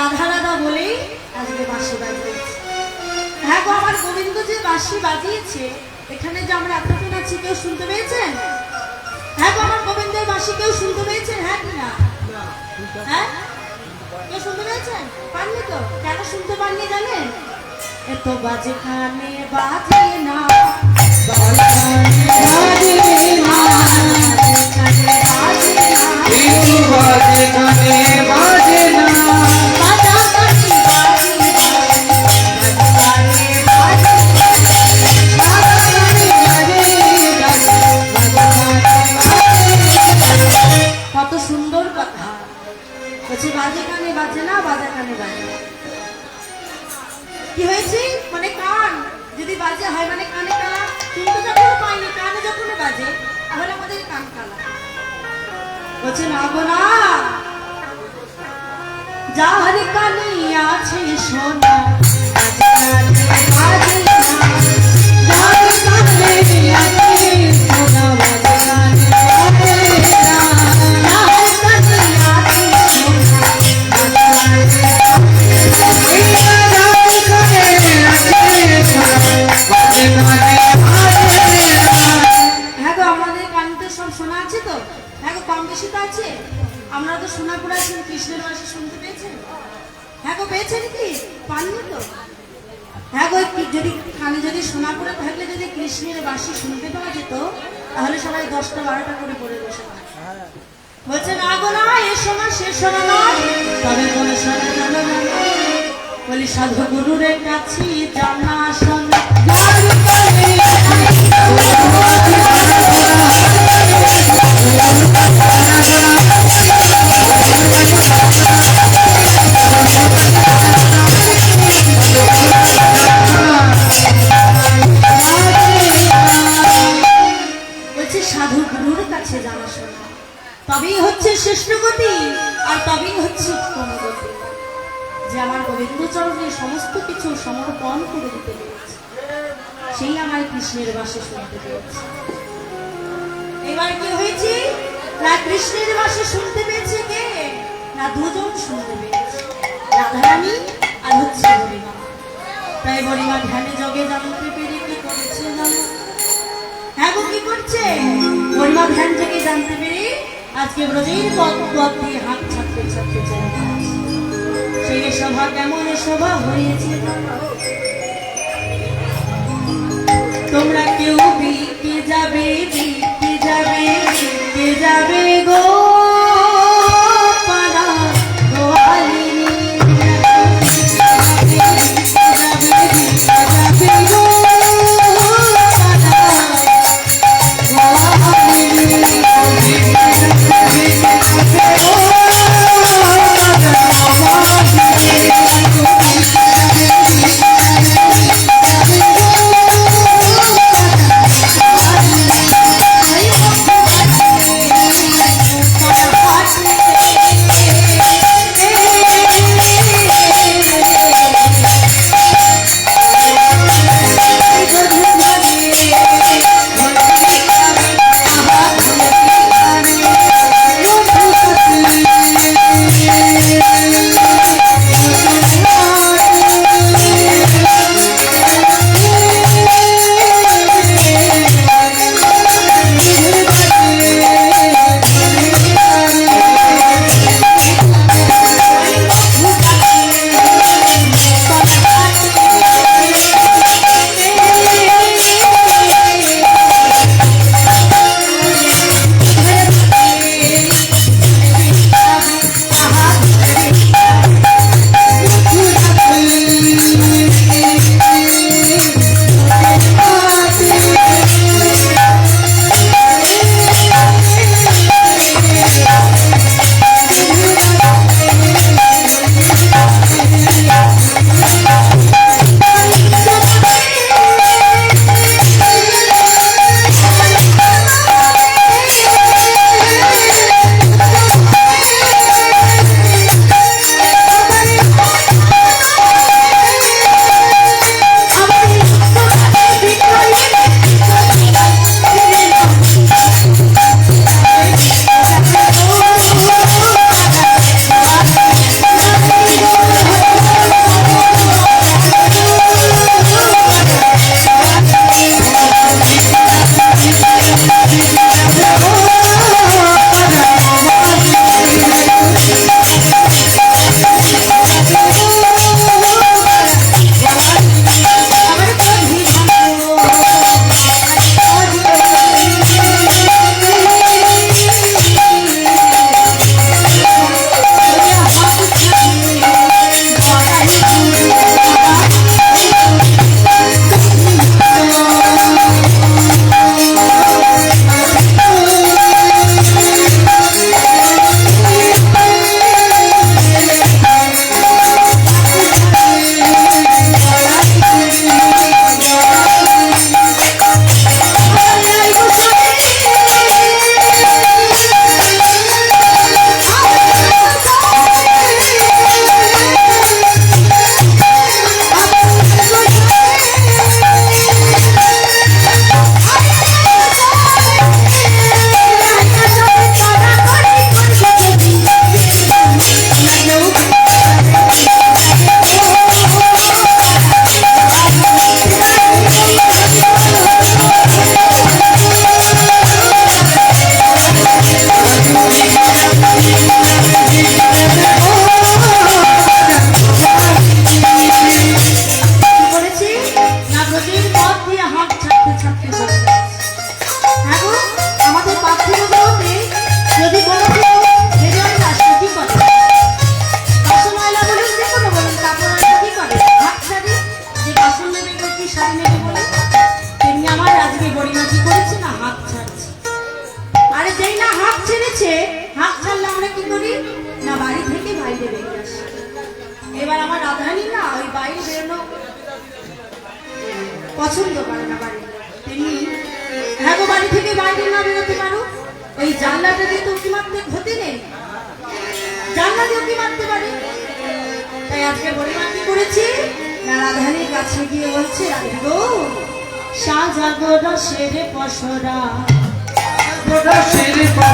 রাধা রাধা বলেই আজকে বাঁশি বাজিয়েছে। হ্যাঁ গো, আমার গোবিন্দ যে বাঁশি বাজিয়েছে, এখানে যে আমরা এতক্ষণ আছি, কেউ শুনতে পেয়েছেন? হ্যাঁ গো, আমার গোবিন্দের বাঁশি কেউ শুনতে পেয়েছেন? হ্যাঁ কি না? হ্যাঁ? কেউ শুনতে পেয়েছেন? পাননি তো? কেন শুনতে পাননি জানেন? এত বাজে কানে বাজে না। বাজে না বাজে না। বাজা কি হয়েছে? মানে কান। যদি বাজে হয় মানে কানে কালা কিন্তু যখন পাইনি, কানে যখন বাজে, তাহলে আমাদের কান কালা বলছে, না গো, না। যার কানে আছে সোনা আজ কানে আমরা তো শোনা করে আছেন কৃষ্ণের বাসে শুনতে পেয়েছেন? হ্যাঁ গো, পেয়েছেন কি? পাননি তো? হ্যাঁ গো যদি কানে যদি শোনা করে থাকলে যদি কৃষ্ণের বাসি শুনতে পাওয়া যেত, তাহলে সবাই দশটা বারোটা করে পড়ে বসে। বলছে, না গো, না এ শোনা সে শোনা নয় তবে কোনো বলি সাধু গুরুর কাছে জানা শোন আর তবেই হচ্ছে উত্তম যে আমার গোবিন্দ চরণে সমস্ত কিছু সমর্পণ করে দিতে পেরেছে। সেই আমার কৃষ্ণের বাসে শুনতে পেয়েছে। এবার কি হয়েছে? না কৃষ্ণের বাসে শুনতে পেয়েছে কে? না দুজন শুনতে পেয়েছে। রাধারানী আর হচ্ছে হরিমা। তাই হরিমা ধ্যানে জগে জানতে পেরে কি করেছে জানো? হ্যাঁ গো, কি করছে? হরিমা ধ্যান থেকে জানতে পেরে আজকে ব্রজের পথ হাত ছাড়তে ছাড়তে চলে সেই সভা কেমন সভা হয়েছে? তোমরা কেউ বিকে যাবে বিকে যাবে বিকে যাবে গো।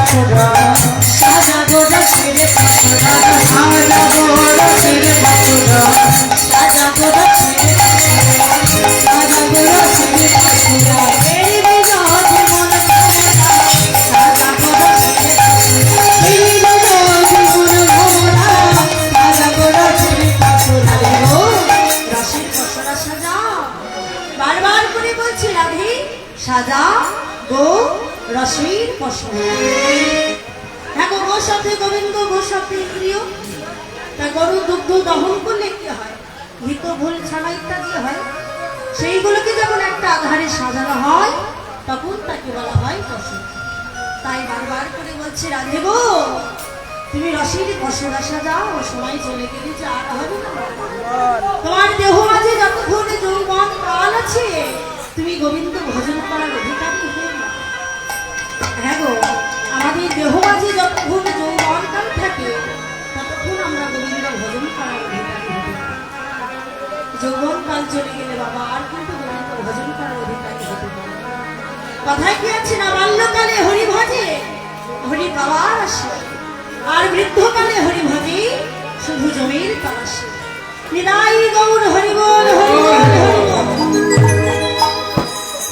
পাথরা সাজাগো রসের পসরা বারবার করে বলছে, রাধে গো তুমি রসের পশরা সাজাও সময় চলে গেলে যে আর হবে না তোমার দেহ মাঝে যতক্ষণ যৌবন কাল আছে, তুমি গোবিন্দ ভজন করার অধিকারী হয়ে হ্যাঁ গো, আমাদের দেহ মাঝে যতক্ষণ যৌবন কাল থাকে, ততক্ষণ আমরা গোবিন্দ ভজন করার অধিকারী পারি। যৌবন কাল চলে গেলে বাবা, আর কিন্তু গোবিন্দ ভজন করার অধিকারী। কথায় কি আছে না বাল্যকালে হরি ভজে হরি পাওয়ার আসে। আর বৃদ্ধকালে হরি ভজে শুধু জমির তালাশে নিদাই গৌর হরিবল হরিবল হরিবল।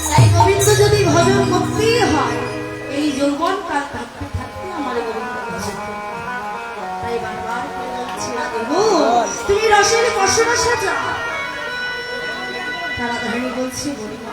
তাই গোবিন্দ যদি ভজন করতেই হয়, এই যৌবন কাল থাকতে থাকতে আমার তাই বারবার তুমি রসের পশরা সাজা। তারা ধারী বলছে বলিমা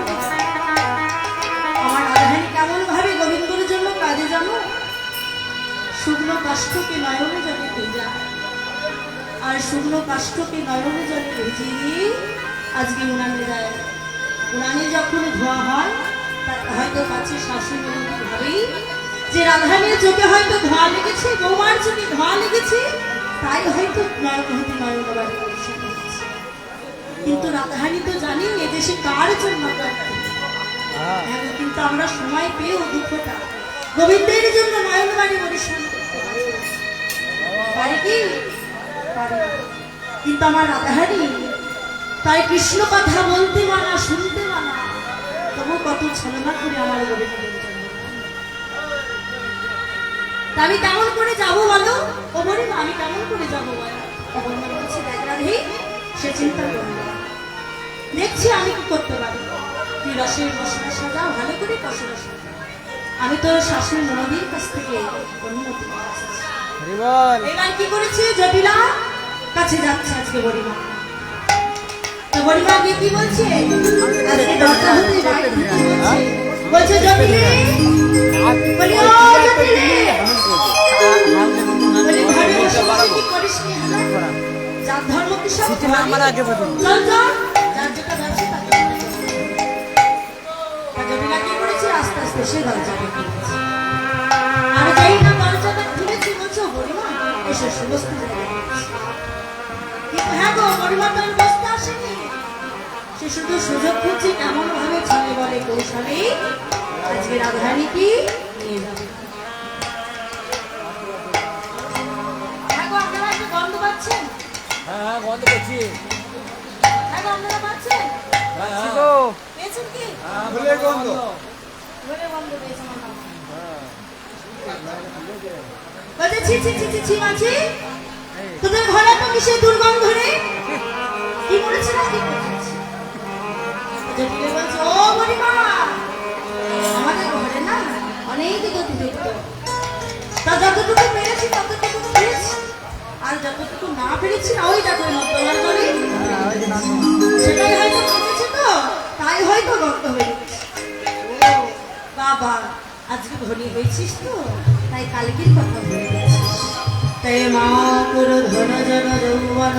আর নয়নে জলে দিয়ে আজকে উনানে উনানে যখন ধোয়া হয় হয়তো কাছে শাশুড়ি ভাবেই যে রাধানের চোখে হয়তো ধোয়া লেগেছে বৌমার চোখে ধোয়া লেগেছে তাই হয়তো নয়ন হতে নয়ন বাড়ি পরিষ্কার কিন্তু রাধাহানি তো জানি এদেশে কার জন্য হ্যাঁ, কিন্তু আমরা সময় পেয়েও দুঃখটা। গোবিন্দের জন্য নয়ন বাড়ি কি? কিন্তু আমার রাধাহানি তাই কৃষ্ণ কথা বলতে মানা, শুনতে মানা, তবু কত ছলনা করে আমার আমি কেমন করে যাব বলো? ও বলি আমি কেমন করে যাব বলো? সে চিন্তা করবে না। দেখছি আমি কি করতে পারি। তুই রসের মশলা সাজা ভালো করে সাজা আমি তোর শাশুড়ি নদীর কাছ থেকে অনুমতি। হরিবল এবার কি করেছে জটিলা? কাছে যাচ্ছে আজকে বড়িমা। তো বড়িমা গিয়ে কি বলছে? আজকে দরজা হতে বলছে জটিলে? বলি ও জটিলে। বলি ঘরে বসে কি করিস নি? যার ধর্ম কি সব আমার আগে বলুন। চল চল। যার যেটা ব্যবসা তাকে জটিলা কি করেছে? আস্তে আস্তে সে না খুলেছি বলছো হরিমা এসে সমস্ত জায়গায় কিন্তু হ্যাঁ গো হরিমা তো বসতে আসেনি। সে শুধু সুযোগ খুঁজছে কেমন ভাবে চলে বলে কৌশলে। আজকে রাধারানী কি? নিয়ে যাবে। হ্যাঁ গো আপনারা একটু গন্ধ পাচ্ছেন? হ্যাঁ হ্যাঁ বন্ধ করছি হ্যাঁ আপনারা পাচ্ছেন? হ্যাঁ হ্যাঁ। পেয়েছেন কি? গন্ধ। গন্ধ। পেয়েছেন বলছে, ছি ছি ছি ছি ছি মাছি তোদের ঘরে তো কিসের দুর্গন্ধ রে? কি করেছে না কি করেছে? জটিলে বলছে, ও না পেরেছি না পেরেছি, না ওই দেখো মধ্যমার ঘরে। সেটাই হয়তো তো, তাই হয়তো গর্ত হয়ে বাবা, আজকে ধনী হয়েছিস তো? তাই কালকের কথা বলে তাই মা পুরো ধন জন যৌবন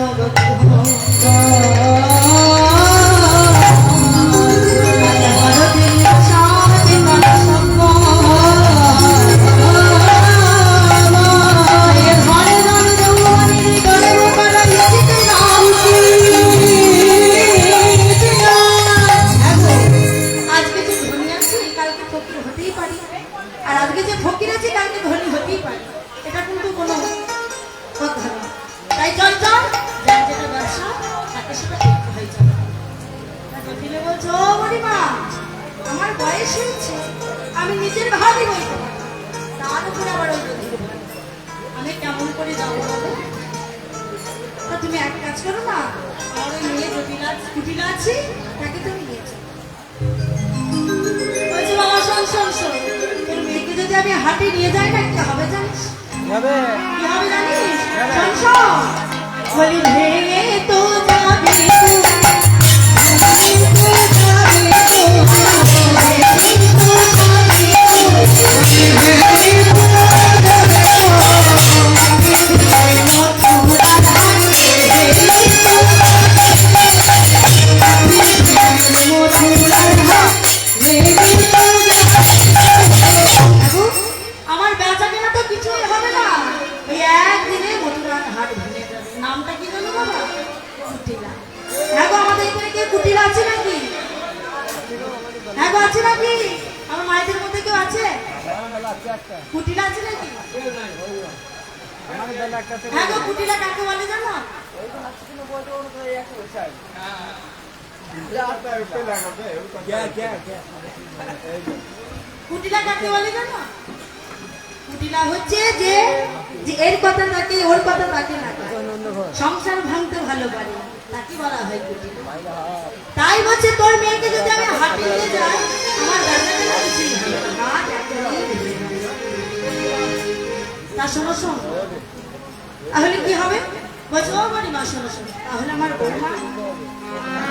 বলি ভেঙে তো क्या क्या क्या কুটিলা কাকে বলে জানো কুটিলা হচ্ছে যে যে এর কথা তাকে ওর কথা তাকে না করে। সংসার ভাঙতে ভালো পারে তাকে বলা হয় কুটিলা তাই বলছে তোর মেয়েকে যদি আমি হাটে নিয়ে যাই আমার দাদাকে না কিছুই হবে না। হাট একদমই ভেঙে যাবে। তা শোনো শোন তাহলে কি হবে বলছে ও বাড়ি মা শোনো শোনো তাহলে আমার বৌমা বলছে আমার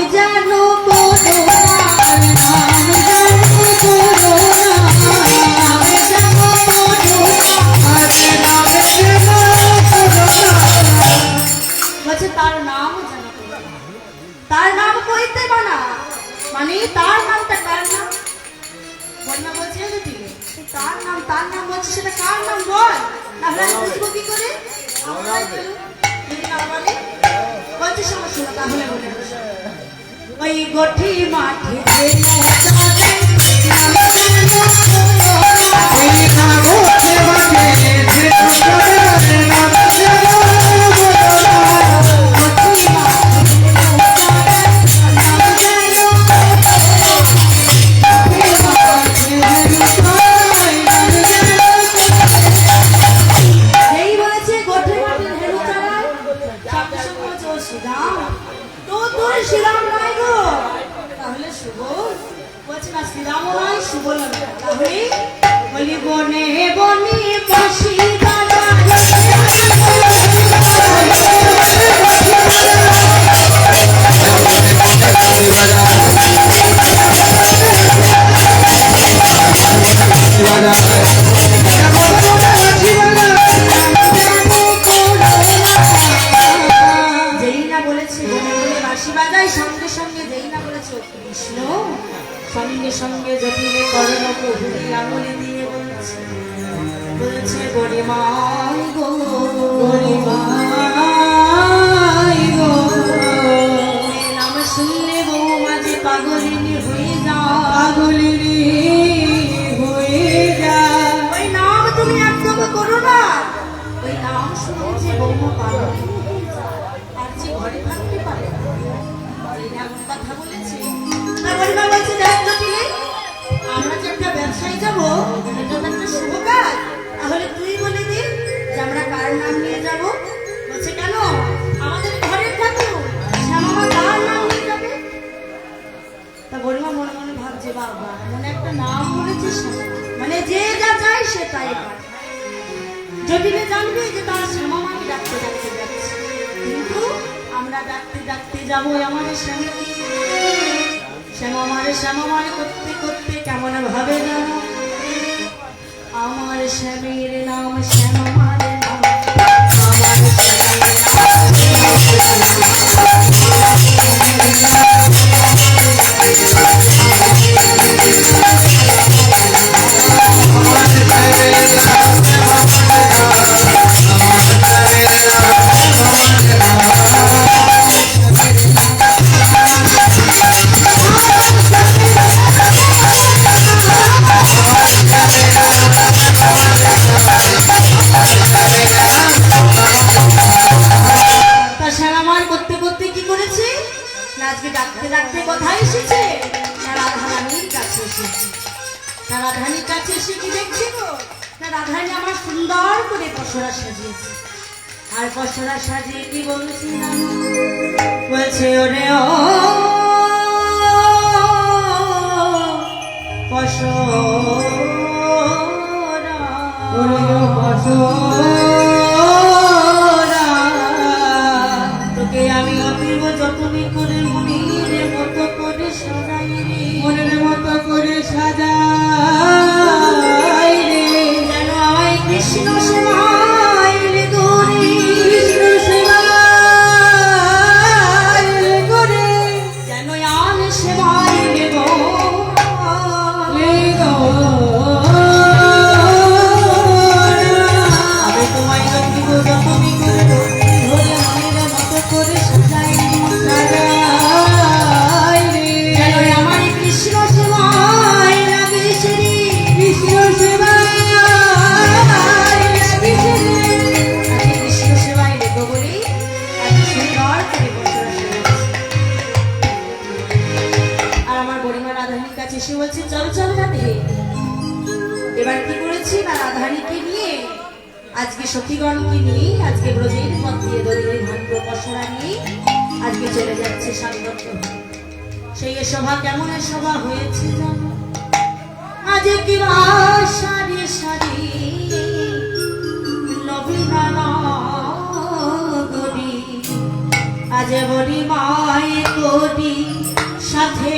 বল তাহলে আমি বুঝব কি করে তাহলে বলে ওই গঠি মাঠে নাম বলেছিস মানে যে যা চায় সে তাই হ্যাঁ। যতীনে জানবে যে তার শ্যামা মাকে ডাকতে ডাকতে যাচ্ছে কিন্তু আমরা ডাকতে ডাকতে যাব আমাদের শ্যামা শ্যামামার শ্যামামার করতে করতে কেমন ভাবে জানো? আমার শ্যামের নাম শ্যামামার আজকে ডাকতে ডাকতে কোথায় এসেছে? রাধারানীর কাছে এসেছে। রাধারানীর কাছে এসে কি দেখছি তো রাধারানী আমার সুন্দর করে পশরা সাজিয়েছে। আর পশরা সাজিয়ে কি বলছি বলছে, ওরে ও পশরা পশরা আজ বলি মায় করি সাথে